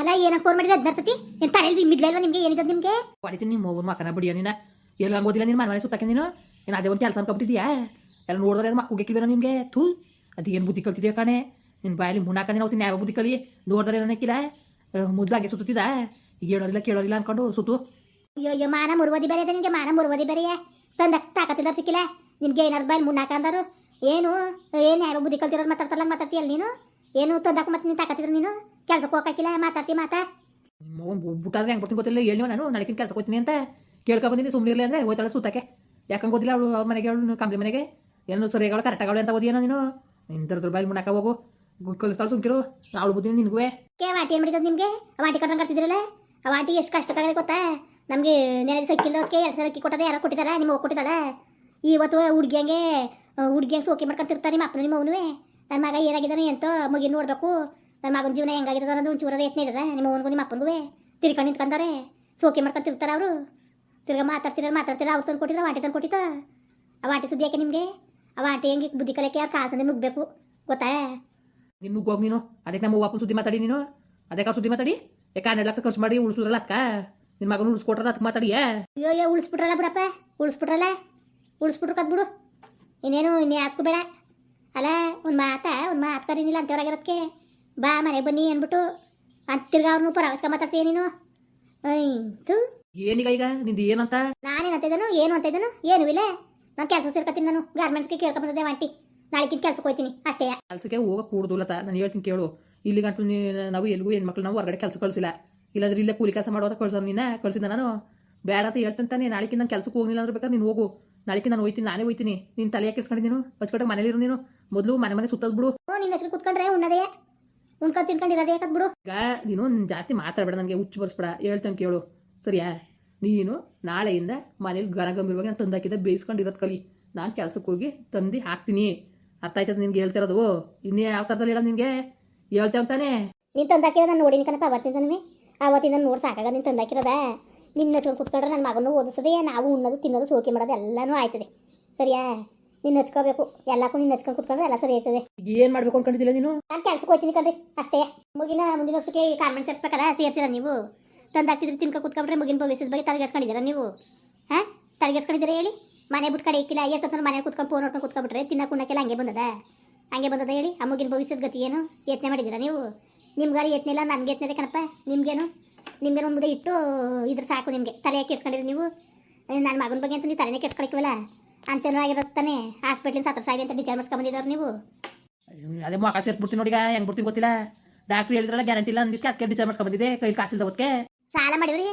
ಅಲ್ಲ ಏನಕ್ಕೆ ಫೋನ್ ಮಾಡಿದ್ರೆ ಹದಿನಾರು ಸತಿ? ಏನು ತಲೆಯಲ್ಲಿ ಮಿದ್ಲೆ ಇಲ್ವಾ ನಿಮಗೆ? ಏನಿದೆ ನಿಮಗೆ? ಹೊಡಿತೀನಿ ನಿಮ್ಮ ಮಗನ ಮಕ್ಕನ ಬಿಡಿಯೋ ನೀನ? ಎಲ್ಲ ಹಂಗೋದಿಲ್ಲ ನೀನು ಮನೆ ಸುತ್ತಕ್ಕೆ ಸುತ್ತಾಕೆ ನೀನು? ಏನು ಅದೇ ಒಂದು ಕೆಲಸ ಅನ್ಕೊಬಿಟ್ಟಿದ್ಯಾ ಎಲ್ಲ ನೋಡಿದ್ರೆ ಏನು ಮಕ್ಕಳಿಗೆ ಗೆಕ್ಕಿಲ್ವೇನೋ ನಿಮಗೆ? ಥೂ ಅದೇನು ಬುದ್ಧಿ ಕಲ್ತಿದ್ಯಾ ಕಾಣೆ? ನಿನ್ನ ಬಾಯಲ್ಲಿ ಮುನ್ನಾಕನೆ ನಾವು ನ್ಯಾಯ ಬುದ್ಧಿ ಕಲಿ? ನೋಡಿದ್ರೆ ಏನಕ್ಕಿಲ್ಲ ಮುದ್ದಾಗೆ ಸುತ್ತಿದ ಈಗ ಹೇಳೋರಿಲ್ಲ ಕೇಳೋರಿಲ್ಲ ಅನ್ಕೊಂಡು ಸುತ್ತು. ಅಯ್ಯೋ ಮಾನ ಮುರುವದಿ ಬೇರೆ ನಿನಗೆ ಮಾನ ಮುರುವದಿ ಬೇರೆಯೇ? ತಂದ ತಾಕತ್ತಿಲ್ಲ ಸಿಕ್ಕಿಲ್ಲ? ನಿನ್ಗೆ ಏನಾರು ಬೈಲ್ ಮುನ್ನಾಕ ಅಂದರು? ಏನು ಏನು ಯಾವ ಬುದ್ಧಿ ಕಲ್ತಿರೋದು ಮಾತಾಡ್ತಾರಲ್ಲ ಮಾತಾಡ್ತೀಯಲ್ಲ ನೀನು? ಏನು ತಂದಾಕ ಮತ್ತೆ ನೀನು ತಾಕತ್ತಿದ್ರು ನೀನು? ಕೆಲ್ಸಕ್ಕೆ ಹೋಗಕ್ಕಿಲ್ಲ ಮಾತಾಡ್ತಿ ಮಾತಾ? ಬುಟ್ಟಾದ್ರೆ ಹೆಂಗ್ ಬರ್ತೀನಿ ಗೊತ್ತಿಲ್ಲ ಹೇಳಿ ನಾನು? ನಾಳೆಕಿನ ಕೆಲಸ ಹೋಗ್ತೀನಿ ಅಂತ ಕೇಳ್ಕೊ ಬಂದಿನಿ ಸುಮ್ಮನೆ ಇರಲಿ ಅಂದರೆ ಹೋಯ್ತಾಳೆ ಸೂತಕ್ಕೆ ಯಾಕಂಗೆ ಗೊತ್ತಿಲ್ಲ ಅವಳು ಅವ್ರ ಮನೆಗೆ ಅವಳು ಕಂಪ್ನಿ ಮನೆಗೆ. ಏನು ಸರಿಯಾಗಳು ಕರೆಕ್ಟಾಗವಳೆ ಅಂತ ಓದಿಯೇನೋ ನೀನು? ಇಂಥದ್ರ ಬಾಯಿ ಮುನ್ನಾಕ ಹೋಗು. ಕಲಿಸ್ತಾಳು ಸುಮ್ಕಿರು. ಅವಳು ಬುದ್ಧಿ ನಿನಗೂ ಕೇ ವಾಟಿ ಏನು ಮಾಡಿದ್ರು ನಿಮಗೆ? ವಾಟಿ ಕಟ್ಟಂಗೆ ಕಟ್ತಿದ್ರಲ್ಲ? ಆ ವಾಟಿ ಎಷ್ಟು ಕಷ್ಟಕ್ಕಾಗದೆ ಗೊತ್ತಾ? ನಮಗೆ ನೆನೆ ಓಕೆ ಎರಡು ಸಾವಿರ ಅಕ್ಕಿ ಕೊಟ್ಟದೆ ಯಾರು ಕೊಟ್ಟಿದ್ದಾರೆ ನಿಮ್ಗೆ ಹೋಗಿ ಕೊಟ್ಟಿದ್ದಾಳೆ? ಇವತ್ತು ಹುಡ್ಗಿಯಂಗೆ ಹುಡ್ಗಿಯಂಗೆ ಸೋಕೆ ಮಾಡ್ಕೊಂತಿರ್ತಾರೆ ನಿಮ್ಮ ಅಪ್ಪನ ನಿಮ್ಮ ಅವನುವೆ. ನನ್ನ ಮಗ ಏನಾಗಿದ್ದಾನೆ ಎಂತ ಮಗಿನ ನೋಡಬೇಕು. ನನ್ನ ಮಗನ ಜೀವನ ಹೆಂಗಾಗಿದೆ ಅನ್ನೋದು ಒಂಚೂರ ಯತ್ನ ಇದೆ ನಿಮ್ಮ ಅವನಿಗೂ ನಿಮ್ಮ ಅಪ್ಪನಿಗೂ ತಿರ್ಕೊಂಡು ನಿಂತ್ಕೊಂಡವ್ರೆ ಸೋಕೆ ಮಾಡ್ಕೊಂತಿರ್ತಾರೆ ಅವರು. ತಿರ್ಗ ಮಾತಾಡ್ತಿರ ಮಾತಾಡ್ತಿರ ಅವ್ರು ತಂದು ಕೊಟ್ಟಿರ ವಾಟಿ ತಂದು ಕೊಟ್ಟಿತ್ತ ಆ ವಾಟಿ ಸುದ್ದಿ ಯಾಕೆ ನಿಮಗೆ? ಆ ವಾಟಿ ಹೆಂಗೆ ಬುದ್ಧಿ ಕಲಿಯಕ್ಕೆ ಅವ್ರು ಕಾಸಂದ್ರೆ ನುಗ್ಬೇಕು ಗೊತ್ತಾ? ನಿನ್ನ ನುಗ್ಗೋಗಿ ನೀನು? ಅದಕ್ಕೆ ನಮ್ಮ ಅಪ್ಪನ ಸುದ್ದಿ ಮಾತಾಡಿ ನೀನು? ಅದಕ್ಕೆ ಸುದ್ದಿ ಮಾತಾಡಿ? ಯಾಕೆ ಹನ್ನೆರಡು ಲಕ್ಷ ಖರ್ಚು ಮಾಡಿ ಉಳಿಸಿದ್ರಲ್ಲ ಅದಕ್ಕ ನಿನ್ನ ಮಗನ ಉಳಿಸ್ಕೊಟ್ರಲ್ಲ ಅದಕ್ಕೆ ಮಾತಾಡಿ ಅಯ್ಯೋ ಅಯ್ಯೋ ಉಳಿಸ್ಬಿಟ್ರಲ್ಲ ಬಿಡಪ್ಪ ಉಳಿಸ್ಬಿಟ್ರಲ್ಲ? ಉಳಿಸ್ಬಿಟ್ರು ಕದ್ ಬಿಡು. ಇನ್ನೇನು ಇನ್ನೇ ಯಾತ್ಕು ಬೇಡ. ಅಲ್ಲ ಒಂದು ಮಾತ ಒಂದು ಮಾತು ಕರೀನಿಲ್ಲ ಅಂತವ್ರಾಗಿರೋದಕ್ಕೆ ಬಾ ಮನೆಗೆ ಬನ್ನಿ ಅಂದ್ಬಿಟ್ಟು ಅಂತ ತಿರ್ಗಾ ಅವ್ರನ್ನೂ ಪರವಸ್ಕ ಮಾತಾಡ್ತೀಯ ನೀನು? ಆಯ್ತು ಏನೀಗ ಈಗ ನಿಂದು ಏನಂತ? ನಾನೇನು ಅಂತ ಇದ್ದಾನು ಏನು ಅಂತ ಏನು ಇಲ್ಲ. ನಾನು ಕೆಲಸ ಸೇರ್ಕೊತೀನಿ ನಾನು. ಗಾರ್ಮೆಂಟ್ಸ್ಗೆ ಕೇಳ್ಕೊಂಬಂದಿದ್ದೆ ಆಂಟಿ ನಾಳೆಕಿನ ಕೆಲ್ಸಕ್ಕೆ ಹೋಗ್ತೀನಿ ಅಷ್ಟೇ. ಕೆಲಸಕ್ಕೆ ಹೋಗಕ್ಕೆ ಕೂಡುದಿಲ್ಲತ ನಾನು ಹೇಳ್ತೀನಿ ಕೇಳು. ಇಲ್ಲಿ ಗಂಟು ನಾವು ಎಲ್ಗೂ ಹೆಣ್ಮಕ್ಳು ನಾವು ಹೊರಗಡೆ ಕೆಲಸ ಕಳಿಸಿಲ್ಲ. ಇಲ್ಲಾಂದ್ರೆ ಇಲ್ಲೇ ಕೂಲಿ ಕೆಲಸ ಮಾಡೋದ ಕಳ್ಸೋ ನೀನ? ಕಳ್ಸಿದ್ದ ನಾನು? ಬೇಡ ಅಂತ ಹೇಳ್ತಂತಾನೆ ತಾನೆ ನಾಳೆಗೆ ನಾನು ಕೆಲಸಕ್ಕೆ ಹೋಗಿಲ್ಲ ಅಂದ್ರೆ ಬೇಕಾದ್ರೆ ನೀನು ಹೋಗು. ನಾಳೆಗೆ ನಾನು ಹೋಯ್ತೀನಿ ನಾನೇ ಹೋಯ್ತೀನಿ. ನೀನು ತಲೆ ಕೆಡ್ಸ್ಕೊಂಡು ನೀನು? ಹಚ್ಕೊಟ್ಟೆ ಮನೇಲಿರು ನೀನು. ಮೊದಲು ಮನೆ ಮನೆ ಸುತ್ತೋದು ಬಿಡು. ಓ ನಿನ್ನ ಹೆಸರು ಕುತ್ಕೊಂಡ್ರೆ ಉಣ್ಣದೇ? ಉಣ್ಕೊಂಡು ತಿನ್ಕೊಂಡಿರೋದೇ? ಯಾಕದ್ ಬಿಡು. ಈಗ ನೀನು ಜಾಸ್ತಿ ಮಾತಾಡಬೇಡ ನನಗೆ ಹುಚ್ಚು ಬರ್ಸ್ಬೇಡ. ಹೇಳ್ತಾನೆ ಕೇಳು. ಸರಿಯಾ? ನೀನು ನಾಳೆಯಿಂದ ಮನೇಲಿ ಗರ ಗಂಭೀರವಾಗಿ ನಾನು ತಂದಾಕಿದ್ದೆ ಬೇಯಿಸ್ಕೊಂಡಿರೋದು ಕಲಿ. ನಾನು ಕೆಲಸಕ್ಕೆ ಹೋಗಿ ತಂದು ಹಾಕ್ತೀನಿ. ಅರ್ಥ ಆಯ್ತದ ನಿನ್ಗೆ ಹೇಳ್ತಿರೋದು ಇನ್ನೇ ಯಾವ ಥರದಲ್ಲಿ ಹೇಳೋದು ನಿನಗೆ? ಹೇಳ್ತೇವೆ ತಾನೇ. ನೀನು ತಂದಾಕಿರೋದು ನಾನು ನೋಡಿನಿ ಕಣಪ್ಪ ಅವತ್ತಿಂದನೇ ಅವತ್ತಿಂದ ನೋಡಿ ಸಾಕಾಗ ನೀನು ತಂದಾಕಿರೋದ. ನಿನ್ನ ಹಚ್ಕೊಂಡು ಕುತ್ಕೊಂಡ್ರೆ ನನ್ನ ಮಗನೂ ಓದಿಸೋದೇ ನಾವು ಉಣ್ಣೋದು ತಿನ್ನೋದು ಸೋಕೆ ಮಾಡೋದು ಎಲ್ಲನೂ ಆಯ್ತದೆ. ಸರಿಯಾ? ನಿನ್ನ ಹಚ್ಕೋಬೇಕು. ಎಲ್ಲಕ್ಕೂ ನಿನ್ನ ಹಚ್ಕೊಂಡು ಕುತ್ಕೊಂಡ್ರೆ ಎಲ್ಲ ಸರಿ ಆಯ್ತದೆ. ಏನ್ ಮಾಡ್ಬೇಕು ಅನ್ಕೊಂಡಿದ್ದಿಲ್ಲ ನೀನು? ನಾನು ಕೆಲ್ಸಕ್ಕೆ ಹೋಗ್ತೀನಿ ಕಣ್ರಿ ಅಷ್ಟೇ. ಮುಗಿನ ಮುಂದಿನ ವರ್ಷಕ್ಕೆ ಕಾನ್ವೆಂಟ್ ಸೇರ್ಸ್ಬೇಕಲ್ಲ ಸೇರ್ಸಿರ ನೀವು? ತಂದಾಕ್ತಿದ್ರೆ ತಿನ್ಕೊ ಕುತ್ಕೊಂಡ್ರೆ ಮುಗಿನ ಭವಿಷ್ಯದ ಬಗ್ಗೆ ತಲೆಗೆಡ್ಸ್ಕೊಂಡಿದ್ದೀರಾ ನೀವು? ಹಾಂ? ತಲೆಗೆಡ್ಸ್ಕೊಂಡಿದ್ದೀರಾ ಹೇಳಿ? ಮನೆ ಬಿಟ್ಟು ಕಡೆ ಇಕ್ಕಿಲ್ಲ ಎಷ್ಟು ಮನೆ ಕುತ್ಕೊಂಡು ಫೋನ್ ನೋಡ್ಕೊಂಡು ಕುತ್ಕೊಂಡ್ಬಿಟ್ರೆ ತಿನ್ನಕ್ಕೆ ಉಣ್ಣಕ್ಕೆಲ್ಲ ಹಂಗೆ ಬಂದದ? ಹಂಗೆ ಬಂದದ ಹೇಳಿ ಆ ಮುಗಿನ ಭವಿಷ್ಯದ ಗತಿ ಏನು? ಯತ್ನೆ ಮಾಡಿದ್ದೀರಾ ನೀವು? ನಿಮ್ಗಾರು ಯತ್ನ ಇಲ್ಲ ನನಗೆ ಯತ್ನೆ ಇದೆ ಕಣಪ್ಪ ನಿಮ್ಗೇನು? ನಿಮ್ಗೇನು ಒಂದು ಮುದ್ದೆ ಇಟ್ಟು ಇದ್ರ ಸಾಕು ನಿಮಗೆ. ತಲೆ ಕೆಡ್ಸ್ಕೊಂಡಿರಿ ನೀವು? ನನ್ನ ಮಗನ ಬಗ್ಗೆ ಅಂತ ನೀವು ತಲೆನೇ ಕೆಡ್ಸ್ಕೊಳಕ್ಕಿವಲ್ಲ? ತಾನೆ. ಹಾಸ್ಪಿಟ್ಲಿನ ಸತ್ರ ಸಾಯಿ ಅಂತ ವಿಚಾರ ಮಾಡಿಸ್ಕೊಂಬಂದಿದ್ದವ್ರು ನೀವು. ಅದೇ ಮೊಕ ಸೇರ್ಬಿಡ್ತೀನಿ ನೋಡಿಗ ಹೆಂಗೆ ಬಿಡ್ತೀನಿ ಗೊತ್ತಿಲ್ಲ. ಡಾಕ್ಟ್ರು ಹೇಳಿದ್ರಲ್ಲ ಗ್ಯಾರಂಟಿ ಇಲ್ಲ ಅಂದಿಕ್ಕೆ ಅದಕ್ಕೆ ವಿಚಾರ ಮಾಡ್ಸ್ಕೊಂಬಂದಿದ್ದೆ ಕೈ ಕಾಸಿಲ್ದ ಹೊತ್ತಿಗೆ ಸಾಲ ಮಾಡಿದ್ರಿ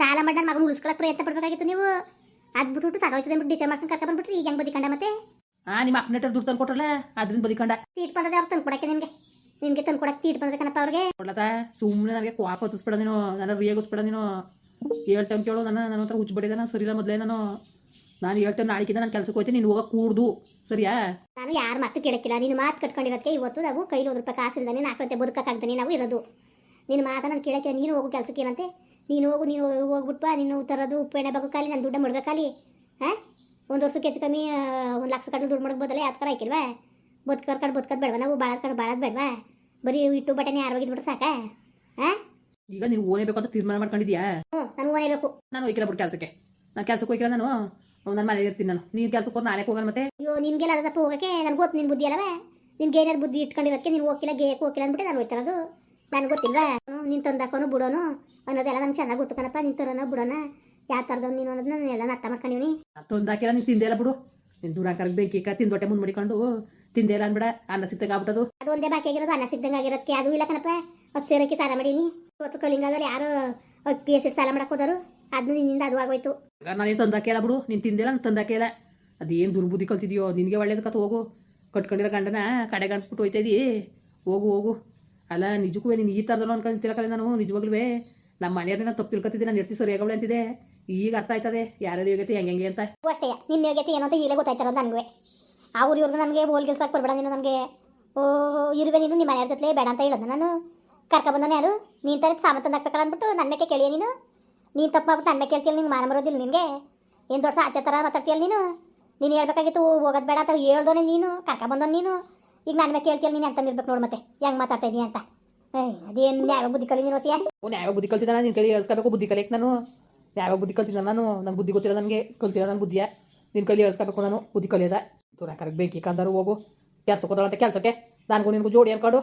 ಸಾಲ ಮಾಡಿ ನನ್ನ ಮಗನ ಉಳಿಸ್ಕೊಳಕ್ ಪ್ರಯತ್ನ ಪಡ್ಬೇಕಾಗಿತ್ತು ನೀವು. ಅದ್ ಬಿಟ್ಬಿಟ್ಟು ಸಾಗೋಯ್ತದೆ ಅಂದ್ಬಿಟ್ಟು ಡಿಸೈಡ್ ಮಾಡ್ಕೊಂಡು ಕರ್ಕೊಂಡ್ ಬಂದ್ಬಿಟ್ರಿ. ಈಗ ಹೆಂಗ್ ಬದಿಕಂಡ ಮತ್ತೆ? ಹಾಂ ನಿಮ್ಮ ಅಪ್ನೇಟರ್ ದುಡ್ಡು ತಂದು ಕೊಟ್ರಲ್ಲ ಅದರಿಂದ ಬದಿಕೊಂಡ. ಸೀಟ್ ಬಂದದೆ ಅವ್ರು ತಂದು ಕೊಡಕ್ಕೆ ನಿಮ್ಗೆ. ನಿಮ್ಗೆ ತಂದು ಕೊಡಕ್ಕೆ ತೀಟ್ ಬಂದ್ರೆ ಕಣಪ್ಪ ಅವ್ರಿಗೆ. ಸುಮ್ನೆ ಸುಮ್ಮನೆ ನನಗೆ ಕೋಪ ಹೊತ್ತಿಸ್ಬೇಡ ನೀನು ನನ್ನ ರಿಯಾಗಿಸ್ಬೇಡ ನೀನು. ಹೇಳ್ತೇನೆ ಕೇಳು ನನ್ನ ನನ್ನ ಹತ್ರ ಹುಚ್ಚಬಡಿದೆ ನಾನು ಸರಿಯಿಲ್ಲ ಮೊದಲೇ ನಾನು. ನಾನು ಹೇಳ್ತೇನೆ ನಾಳೆಗಿಂತ ನಾನು ಕೆಲಸಕ್ಕೆ ಹೋಗ್ತೀನಿ ನೀನು ಹೋಗಕ್ಕೆ ಕೂಡ್ದು ಸರಿಯಾ? ನಾನು ಯಾರ ಮಾತು ಕೇಳಕ್ಕಿಲ್ಲ ನೀನು ಮಾತು ಕಟ್ಕೊಂಡಿರೋದಕ್ಕೆ ಇವತ್ತು ನಾವು ಕೈಲಿ ಒಂದು ರೂಪಾಯಿ ಕಾಸಿಲ್ದಾನೆ ನಾಲ್ಕು ಬದುಕಕ್ಕಾಗ್ತೀನಿ ನಾವು ಇರೋದು. ನಿನ್ನ ಮಾತ ನಾನು ಕೇಳಕ್ಕೆ ನೀನು ಹೋಗು ಕೆಲಸಕ್ಕೆ ಏನಂತೆ? ನೀನು ಹೋಗು ನೀನು ಹೋಗ್ಬಿಟ್ಟು ಬಾ ನೀನು ತರೋದು ಉಪ್ಪು ಎಣ್ಣೆ ಖಾಲಿ ನಾನು ದುಡ್ಡು ಮುಡ್ಗಕ್ಕಾಲಿ ಹಾಂ? ಒಂದು ವರ್ಷಕ್ಕೆ ಹೆಚ್ಚು ಕಮ್ಮಿ ಒಂದು ಲಕ್ಷ ಕಟ್ಟು ದುಡ್ಡು ಮುಡ್ಬೋದಲ್ಲ ಯಾವ ಥರ ಹಾಕಿಲ್ವಾ? ಬದುಕು ಕರ್ಕೊಂಡು ಬದುಕೋದು ಬೇಡವಾ ನಾವು ಬಾಳದ ಕಡೆ ಬಾಳೋದು ಬೇಡವಾ? ಬರೀ ಇಟ್ಟು ಬಟನೆ ಯಾರು ಹೋಗಿದ್ಬಿಟ್ರೆ ಸಾಕ? ಹಾಂ ಈಗ ನೀವು ಓನೇಬೇಕು ಅಂತ ತೀರ್ಮಾನ ಮಾಡ್ಕೊಂಡಿದ್ಯಾ? ಹ್ಞೂ ನಾನು ಓನೇಬೇಕು ನಾನು ಹೋಗಿಲ್ಲ ಬಿಟ್ಟು ಕೆಲಸಕ್ಕೆ. ನಾನು ಕೆಲಸಕ್ಕೆ ಹೋಗಿಲ್ಲ ನಾನು? ನನ್ನ ಮನೇಲಿ ಇರ್ತೀನಿ ನಾನು. ನೀನು ಕೆಲಸಕ್ಕೆ ಹೋಗಿ ನಾಳೆ ಹೋಗೋಣ ಮತ್ತೆ? ಅಯ್ಯೋ ನಿನ್ಗೆಲ್ಲ ಅದಪ್ಪ ಹೋಗಕ್ಕೆ? ನನ್ಗೆ ಗೊತ್ತು ನಿನ್ ಬುದ್ಧಿ ಅಲ್ಲವೇ? ನಿನ್ಗೆ ಏನಾರು ಬುದ್ಧಿ ಇಟ್ಕೊಂಡಿರೋದಕ್ಕೆ ನೀನು ಹೋಗಿಲ್ಲ ಗೇಕ್ ಹೋಗಿಲ್ಲ ಅಂದ್ಬಿಟ್ಟು ನಾನು ಹೋಯ್ತಾರದು ನನಗೆ ಗೊತ್ತಿಲ್ವಾ? ನಿನ್ ನೀನು ತಂದಾಕೋನು ಬಿಡೋನು ಅನ್ನೋದೆಲ್ಲ ನಂಗೆ ಚೆನ್ನಾಗಿ ಗೊತ್ತು ಕಣಪ್ಪ. ನಿನ್ ತರೋನ ಬಿಡೋಣ ಯಾವ ಥರದವ್ ನೀನು ಅನ್ನೋದನ್ನ ನಾನು ಎಲ್ಲ ಅರ್ಥ ಮಾಡ್ಕೊಂಡಿವ್ನಿ. ತಂದಾಕಿಲ್ಲ ನೀನು ತಿಂದೆಲ್ಲ ಬಿಡು. ನೀನು ಕರೆಗೆ ಬೆಂಕಿ ತಿಂದೊಟ್ಟೆ ಮುಂದೆ ಮಾಡಿಕೊಂಡು ತಿಂದೇ ಇಲ್ಲ ಅನ್ಬೇಡ ಅನ್ನ ಸಿಕ್ತಾಗ ಆಗ್ಬಿಟ್ಟದು. ಅದು ಒಂದೇ ಬಾಕಿ ಆಗಿರೋದು ಅನ್ನ ಸಿಗ್ದಂಗೆ ಆಗಿರೋದಕ್ಕೆ ಅದು ಇಲ್ಲ ಕಣಪ್ಪ ಅದು ಸೇರಕ್ಕೆ ಸಾಲ ಮಾಡೀನಿ. ಇವತ್ತು ಕಲಿಂಗದಲ್ಲಿ ಯಾರು ಪಿ ಎಸ್ ಸಾಲ ಮಾಡಕ್ಕೆ ಹೋದರು ಅದನ್ನು ನಿನ್ನಿಂದ ಅದು ಆಗೋಯ್ತು. ನಾನೇನು ತಂದ ತಂದಾಕಿಲ್ಲ ಬಿಡು ನೀನು ತಿಂದಿಲ್ಲ ನಾನು ತಂದಾಕಿಲ್ಲ ಅದೇನು ದುರ್ಬುದ್ಧಿ ಕಲ್ತಿದ್ಯೋ ನಿನಗೆ ಒಳ್ಳೇದು ಕತ್ ಹೋಗು. ಕಟ್ಕೊಂಡಿರೋ ಗಂಡನ ಕಡೆ ಅನ್ಸ್ಬಿಟ್ಟು ಹೋಯ್ತಾ ಇದೀ ಹೋಗು ಹೋಗು. ಅಲ್ಲ ನಿಜಕ್ಕೂ ನೀನು ಈ ಥರದಲ್ಲೂ ಅನ್ಕೊಂಡ್ ಕಳೆ ನಾನು ನಿಜವಾಗ್ಲೂ ನಮ್ಮ ಮನೆಯವ್ರನ್ನ ನಾನು ತಪ್ಪು ತಿಳ್ಕೊತಿದ್ದೆ ನಾನು ಇರ್ತಿ ಸರಿಯಾಗವಳೆ ಅಂತಿದೆ ಈಗ ಅರ್ಥ ಆಯ್ತದೆ? ಯಾರ್ಯಾರು ಯೋಗ್ಯತೆ ಹೆಂಗೆ ಅಂತ? ಅಷ್ಟೇ ನಿನ್ನ ಯೋಗ್ಯತೆ ಏನೋ ಅಂತ ಈಗಲೇ ಅಂತ ನನಗೆ ಅವ್ರು ಇವ್ರಿಗೆ ನಮಗೆ ಹೋಲ್ ಕೆಲ್ಸಕ್ಕೆ ಬರ್ಬೇಡ ನೀನು ನಮಗೆ. ಓ, ಇರುವೆ ನೀನು ನಿಮ್ಮ ಮನೆಯವ್ರ ಜೊತೆ ಬೇಡ ಅಂತ ಹೇಳೋದು ನಾನು. ಕರ್ಕೊಬಂದನ ಯಾರು? ನೀನು ತರ ಸಾಮಾನು ತಂದು ಅಂದ್ಬಿಟ್ಟು ನನ್ನ ಮೇಲೆ ಕೇಳಿಯ ನೀನು? ನೀನು ತಪ್ಪು ಮಾಡ್ಬಿಟ್ಟು ನನ್ನ ಮೇಲೆ ಕೇಳ್ತೀಯ ನಿಂಗೆ ಮಾನ ಬರೋದಿಲ್ಲ ನಿನಗೆ? ಏನು ದೊಡ್ಡ ಆಚೆ ಥರ ಮಾತಾಡ್ತೀಯಲ್ಲ ನೀನು? ನೀನು ಹೇಳ್ಬೇಕಾಗಿತ್ತು ಹೋಗೋದು ಬೇಡ ಅಂತ ಹೇಳ್ದೋನೆ ನೀನು ಕರ್ಕೊಬಂದೋನು ನೀನು. ಈಗ ನನ್ನ ಮೇಲೆ ಕೇಳ್ತೀಯಲ್ಲ ನೀನು ಅಂತ ಇರ್ಬೇಕು ನೋಡು ಮತ್ತೆ, ಹೆಂಗೆ ಮಾತಾಡ್ತಾ ಅಂತ. ಏಯ್, ಅದೇನು ಯಾವ ಬುದ್ಧಿ ಕಲಿ ನೀನು ಅವ್ನು ಯಾವಾಗ ಬುದ್ಧಿ ಕಲ್ತಿದ್ದಾನ ನಿನ್ನ ಕೇಳಿ ಹೇಳ್ಸ್ಕೋಬೇಕು ಬುದ್ಧಿ ಕಲಿಯಕ್ಕೆ ನಾನು. ಯಾವಾಗ ಬುದ್ಧಿ ಕಲ್ತಿದ್ದ ನಾನು ನನ್ನ ಬುದ್ಧಿ ಗೊತ್ತಿಲ್ಲ ನನಗೆ. ಕಲ್ತಿಲ್ಲ ನನ್ನ ಬುದ್ಧಿಯ? ನಿನ್ನ ಕಲಿ ಹೇಳ್ಸ್ಕೋಬೇಕು ನಾನು, ಬುದ್ಧಿ ಕಲಿಯೋದ? ತುರಾಕರಿಗೆ ಬೆಂಕಿ ಕಂದರು ಹೋಗು. ಕೆಲ್ಸಕ್ಕೆ ಹೋದಳಂತೆ ಕೆಲಸಕ್ಕೆ. ನನಗೂ ನಿನಗೂ ಜೋಡಿ ಅನ್ಕೊಂಡು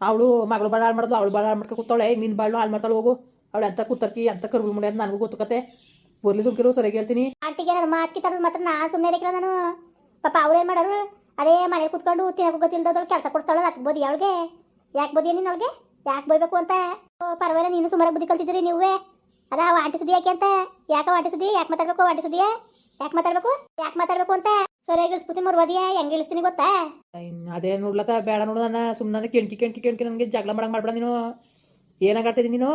ಅವಳು ಮಗಳು ಬಾಳ ಹಾಳು ಮಾಡಿದ್ಲು, ಅವಳು ಬಾಳ ಹಾಳು ಮಾಡ್ಕೊ ಕೂತಾಳೆ ನಿನ್ನ ಬಾಳು ಹಾಳು ಮಾಡ್ತಾಳೆ ಹೋಗು. ಅವಳು ಅಂತ ಕೂತರ್ಕಿ ಅಂತ ಮುಂಡೆ ಅಂತ ನನಗೂ ಗೊತ್ತುಕತೆ. ಬರ್ಲಿ ಸುಮ್ಕಿರು, ಸರಿಯಾಗಿ ಹೇಳ್ತೀನಿ. ಆಂಟಿಗೆ ನನ್ನ ಮಾತು ಕಿತ್ತಾರ ಮಾತ್ರ ನಾ ಸುಮ್ಮನೆ ಇರಕ್ಕಿಲ್ಲ ನಾನು. ಪಾಪ ಅವ್ರೇನು ಮಾಡೋರು? ಅದೇ ಮನೇಲಿ ಕುತ್ಕೊಂಡು ತಿನ್ನಕ್ಕೆ ಗೊತ್ತಿಲ್ದವ್ರು ಕೆಲಸ ಕೊಡ್ತಾಳೆ ಅದಕ್ಕೆ ಬೋದಿ ಅವಳಿಗೆ? ಯಾಕೆ ಬೋದಿ ನೀನು ಅವಳಿಗೆ? ಯಾಕೆ ಬೋಯ್ಬೇಕು ಅಂತ? ಪರವಾಗಿಲ್ಲ, ನೀನು ಸುಮಾರು ಬುದ್ಧಿ ಕಲ್ತಿದ್ರಿ ನೀವೇ. ಅದ ಆಂಟಿ ಸುದ್ದಿ ಯಾಕೆ ಅಂತ? ಯಾಕೆ ಆಂಟಿ ಸುದ್ದಿ? ಯಾಕೆ ಮಾತಾಡ್ಬೇಕು ಆಂಟಿ ಸುದ್ದಿಯ? ಯಾಕೆ ಮಾತಾಡ್ಬೇಕು? ಯಾಕೆ ಮಾತಾಡ್ಬೇಕು ಅಂತ? ಸರಿಯಾಗಿ ಇಳಿಸ್ಬಿಟ್ಟು ಮರ್ಬೋದಿಯ ಹೆಂಗೆ ಇಳಿಸ್ತೀನಿ ಗೊತ್ತಾ? ಅದೇ ನೋಡ್ಲತ್ತ ಬೇಡ ನೋಡು ನನ್ನ ಸುಮ್ಮನೆ ಕೆಣ್ಕಿ ಕೆಣ್ಕಿ ಕೆಣ್ಕಿ ನನಗೆ ಜಗಳ ಮಾಡಂಗೆ ಮಾಡ್ಬೇಡ ನೀನು. ಏನಾಗಾಡ್ತಿದ್ದೀನಿ ನೀನು?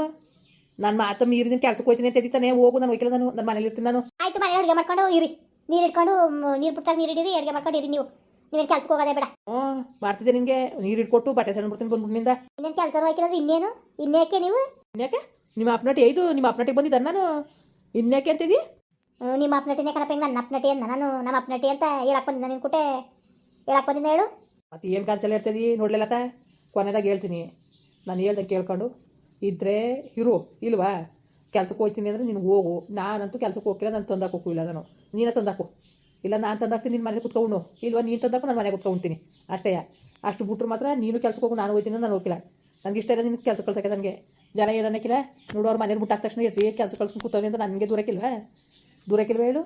ನನ್ನ ಮಾತ ಮೀರಿ ನೀನು ಕೆಲಸಕ್ಕೆ ಹೋಗ್ತೀನಿ ಅಂತ ತಾನೇ ಹೋಗು ನಾನು ಹೋಗಿಲ್ಲ ನಾನು. ನನ್ನ ಮನೇಲಿ ಇರ್ತೀನಿ ನಾನು. ಆಯ್ತು ಮನೆ ಅಡುಗೆ ಮಾಡ್ಕೊಂಡು ಇರಿ. ನೀರು ಇಟ್ಕೊಂಡು ನೀರು ಬಿಟ್ಟಾಗ ನೀರು ಇಡೀರಿ ಅಡುಗೆ ಮಾಡ್ಕೊಂಡು ಇರಿ ನೀವು. ನೀವೇನು ಕೆಲಸಕ್ಕೆ ಹೋಗೋದೇ ಬೇಡ. ಹ್ಞೂ ಮಾಡ್ತಿದ್ದೆ ನಿಮಗೆ ನೀರು ಇಟ್ಕೊಟ್ಟು ಬಟ್ಟೆ ಸಣ್ಣ ಬಿಡ್ತೀನಿ ಬಂದ್ಬಿಟ್ಟಿನಿಂದ. ಇನ್ನೇನು ಕೆಲಸ ಹೋಯ್ಕಿಲ್ಲ ಇನ್ನೇನು? ಇನ್ನೇಕೆ ನೀವು? ಇನ್ಯಾಕೆ? ನಿಮ್ಮ ಅಪ್ನಾಟಿ ಐದು ನಿಮ್ಮ ಅಪ್ನಾಟಿಗೆ ಬಂದಿದ್ದಾರೆ ನಾನು. ಇನ್ಯಾಕೆ ಅಂತಿದ್ದೀ ನಿಮ್ಮ ಅಪ್ನಟಿನೇ ಕಣಪ್ಪ, ಹಿಂಗೆ ನನ್ನ ಅಪ್ನಟಿ ಅಂತ, ನಾನು ನಮ್ಮ ಅಪ್ನಟಿ ಅಂತ ಹೇಳಕ್ ಬಂದಿದ್ದ ನಿನ್ ಕುಟೆ. ಹೇಳಕ್ ಬಂದಿದ್ದ ಹೇಳು. ಮತ್ತೆ ಏನು ಕಾನ್ಸಲ್ ಹೇಳ್ತಿದ್ದಿ ನೋಡ್ಲಿಲ್ಲತ್ತ ಕೊನೆದಾಗ ಹೇಳ್ತೀನಿ. ನಾನು ಹೇಳ್ದೆ ಕೇಳ್ಕೊಂಡು. ಇದ್ರೆ ಇರು, ಇಲ್ವಾ? ಕೆಲ್ಸಕ್ಕೆ ಹೋಗ್ತೀನಿ ಅಂದ್ರೆ ನೀನು ಹೋಗು. ನಾನಂತೂ ಕೆಲ್ಸಕ್ಕೆ ಹೋಗ್ತಿಲ್ಲ, ನಾನು ತಂದಾಕು ಇಲ್ಲ ನಾನು. ನೀನೇ ತಂದಾಕು. ಇಲ್ಲ, ನಾನು ತಂದಾಕ್ತೀನಿ ನಿನ್ನ ಮನೆಗೆ ಕುತ್ಕೊಂಡು ಇಲ್ವಾ, ನೀನು ತಂದಾಕು, ನಾನು ಮನೆಗೆ ಕುತ್ಕೊಂತೀನಿ ಅಷ್ಟೇ. ಅಷ್ಟು ಬಿಟ್ರು ಮಾತ್ರ ನೀನು ಕೆಲ್ಸಕ್ಕೆ ಹೋಗು, ನಾನು ಹೋಗ್ತೀನಿ ನಾನು ಹೋಗಿಲ್ಲ ನನಗೆ ಇಷ್ಟ ಇಲ್ಲ ನಿನ್ನ ಕೆಲಸ ಕಳ್ಸೋಕೆ ನನಗೆ. ಜನ ಏನಕ್ಕಿಲ್ಲ ನೋಡೋರು ಮನೇಲಿ ಬಿಟ್ಟಾದ ತಕ್ಷಣ ಇರ್ತೀವಿ ಕೆಲಸ ಕಳ್ಸ್ಕೊಂಡು ಕೂತವ್ರಿ ಅಂತ ನನಗೆ ದೂರಕ್ಕಿಲ್ವಾ ದೂರಕ್ಕಿಲ್ವ ಹೇಳು.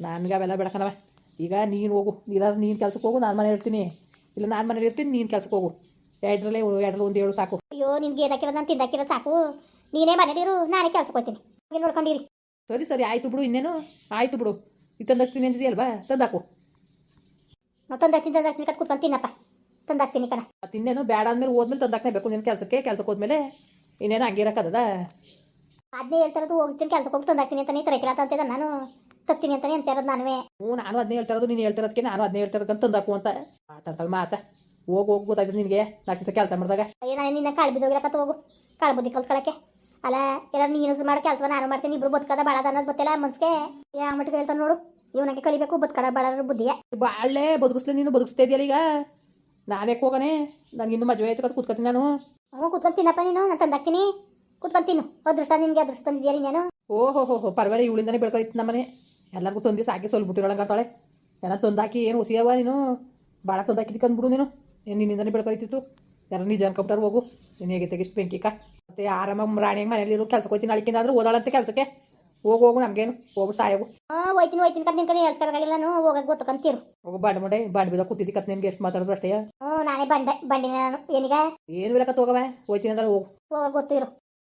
ನನಗೆ ಅವೆಲ್ಲ ಬೇಡಕನವ. ಈಗ ನೀನು ಹೋಗು. ಇಲ್ಲಾದ್ರೆ ನೀನು ಕೆಲ್ಸಕ್ಕೆ ಹೋಗು ನಾನು ಮನೆ ಇರ್ತೀನಿ. ಇಲ್ಲ ನಾನು ಮನೇಲಿ ಇರ್ತೀನಿ ನೀನು ಕೆಲ್ಸಕ್ಕೆ ಹೋಗು. ಎರಡರಲ್ಲೇ ಎರಡರಲ್ಲಿ ಒಂದು ಹೇಳು ಸಾಕು. ಅಯ್ಯೋ ನಿನ್ಗೆ ಏದಾಕಿರೋ ನಾನು ತಿಂದಾಕಿರೋ ಸಾಕು. ನೀನೇ ಮನೇಲಿರು ನಾನೇ ಕೆಲ್ಸಕ್ಕೆ ಹೋಗ್ತೀನಿ. ಹಾಗೆ ನೋಡ್ಕೊಂಡಿರಿ. ಸರಿ ಸರಿ ಆಯಿತು ಬಿಡು ಇನ್ನೇನು. ಆಯಿತು ಬಿಡು. ಇದು ತಂದಾಕ್ತೀನಿ ಅಂತಿದೆಯಲ್ವಾ? ತಂದಾಕು ತಂದಾಕ್ತೀನಿ ತಂದಾಕ್ತೀನಿ ಕತ್ ಕೂತ್ಕೊಂಡು ತಿನ್ನಪ್ಪ. ತಂದಾಕ್ತೀನಿ ಕಣ. ತಿನ್ನೇನು ಇನ್ನೇನು ಬೇಡ ಅಂದಮೇಲೆ ಹೋದ್ಮೇಲೆ ತಂದಾಕ್ನೇ ಬೇಕು ನಿನ್ನ ಕೆಲಸಕ್ಕೆ ಕೆಲಸಕ್ಕೆ ಹೋದ್ಮೇಲೆ. ಇನ್ನೇನು ಹಂಗೆ ಇರೋಕ್ಕದ ಅದನ್ನೇ ಹೇಳ್ತಾರದು ಹೋಗ್ತೀನಿ ಕೆಲ್ಸಕ್ಕೆ ಹೋಗಿ ತಂದಾಕ್ತೀನಿ ಅಂತಾನೆ ಕೆಲಸ ಅಂತ ನಾನು ತತ್ತೀನಿ ಅಂತಾನೆ ಅಂತ ಇರೋದು ನಾನುವೇ. ಹ್ಞೂ ನಾನು ಅದನ್ನೇ ಹೇಳ್ತಾ ಇರೋದು ನೀನು ಹೇಳ್ತಿರೋದಕ್ಕೆ ನಾನು ಅದನ್ನೇ ಹೇಳ್ತಾ ಇರೋದು ತಂದಾಕು ಅಂತ. ಮಾತಾಡ್ತಾಳೆ ಮಾತಾ. ಹೋಗಿ ಹೋಗಿ ಗೊತ್ತಾಯ್ತು ನಿನಗೆ. ನಾಲ್ಕು ದಿವಸ ಕೆಲಸ ಮಾಡಿದಾಗ. ಅಯ್ಯೋ ನಾನು ನಿನ್ನ ಕಾಳು ಬಿದ್ದೋಗಿರಕತ್ತ ಹೋಗು. ಕಾಳು ಬುದ್ಧಿ ಕಲ್ತ್ಕೊಳಕ್ಕೆ ಅಲ್ಲ ಎಲ್ಲ ನೀನು ಮಾಡೋ ಕೆಲಸ ನಾನು ಮಾಡ್ತೀನಿ ಇಬ್ರು ಬದುಕದ ಬಾಳದ ಅನ್ನೋದು ಗೊತ್ತಿಲ್ಲ ಮನ್ಸಿಗೆ. ಯಾವ ಮಟ್ಟಿಗೆ ಹೇಳ್ತಾನೆ ನೋಡು. ಇವನಿಗೆ ಕಲಿಬೇಕು ಬದುಕಡ ಬಾಳ ಬುದ್ಧಿಯ. ಬಾಳೆ ಬದುಕಿಸ್ಲಿ ನೀನು ಬದುಕಿಸ್ತಾ ಇದೆಯಲ್ಲ ಈಗ. ನಾನೇ ಹೋಗನೆ. ನನಗೆ ಇನ್ನೂ ಮದುವೆ ಆಯ್ತು ಕತ್ ಕೂತ್ಕೊತೀನಿ ನಾನು. ಹ್ಞೂ ಕೂತ್ಕೊಂಡು ತಿನ್ನಪ್ಪ ನೀನು ನಾನು ತಂದಾಕ್ತೀನಿ. ಕುತ್ಕೊಂಡು ತಿನ್ನು. ಅದೃಷ್ಟ ನಿನಗೆ ಅದೃಷ್ಟ ತಂದಿದ್ಯಾರಿ ನಾನು? ಓಹೋ ಹೋ ಹೋ ಇವಳಿಂದನೇ ಬೆಳ್ಕೊಯ್ತು ನಮ್ಮನೆ. ಎಲ್ಲರಿಗೂ ತಂದು ಸಾಕಿ ಸ್ವಲ್ಪ ಬಿಟ್ಟಿರೋಳಂಗಾಡ್ತಾಳೆ ಎಲ್ಲ ತಂದಾಕಿ ಏನು ಹುಸಿಯವ ನೀನು? ಭಾಳ ತಂದಾಕಿದ್ದು ಕಂದ್ಬಿಡು ನೀನು. ಏನು ನಿನ್ನಿಂದನೇ ಬೆಳ್ಕೊಯ್ತಿತ್ತು ಯಾರು ನಿಜ ಅನ್ಕೊಬಿಟ್ಟಾರ ಹೋಗು. ನೀನು ಹೇಗೆ ತೆಗಿಸ್ ಬೆಂಕಿಕ? ಮತ್ತೆ ಆರಾಮಾಗಿ ರಾಣಿಯಾಗ ಮನೇಲಿ ಇರೋ ಕೆಲ್ಸಕ್ಕೆ ಹೋಗ್ತೀನಿ ನಾಳಿಕಿಂದ ಆದ್ರೂ ಓದಾಳಂತೆ ಕೆಲಸಕ್ಕೆ. ಹೋಗು ಹೋಗು ನಮಗೇನು. ಹೋಗ್ಬಿಟ್ಟು ಸಾಯವು. ಹೋಯ್ತೀನಿ ಹೋಯ್ತೀನಿ. ಕತ್ ನಿನ್ ಕಡೆ ಹೇಳ್ಸ್ಕೊಬೇಕಾಗಿಲ್ಲ ನಾನು. ಹೋಗಕ್ಕೆ ಗೊತ್ತಕ್ಕಂತೀರು ಹೋಗು ಬಾಂಡ್ ಮುಂಡೆ ಬಾಂಡ್ ಬಿದ ಕೂತಿದ್ದಿ ಕತ್ ನಿನ್ಗೆ. ಎಷ್ಟು ಮಾತಾಡಿದ್ರು ಅಷ್ಟೇ. ಹ್ಞೂ ನಾನೇ ಬಂಡೆ ಬಂಡಿನ ನಾನು ಏನೀಗ? ಏನು ಇಲ್ಲ ಕತ್ ಹೋಗವ. ಹೋಗ್ತೀನಿ ಅಂದ್ರೆ ಹೋಗು. ಹೋಗಕ್ಕೆ ಗೊತ್ತಿರು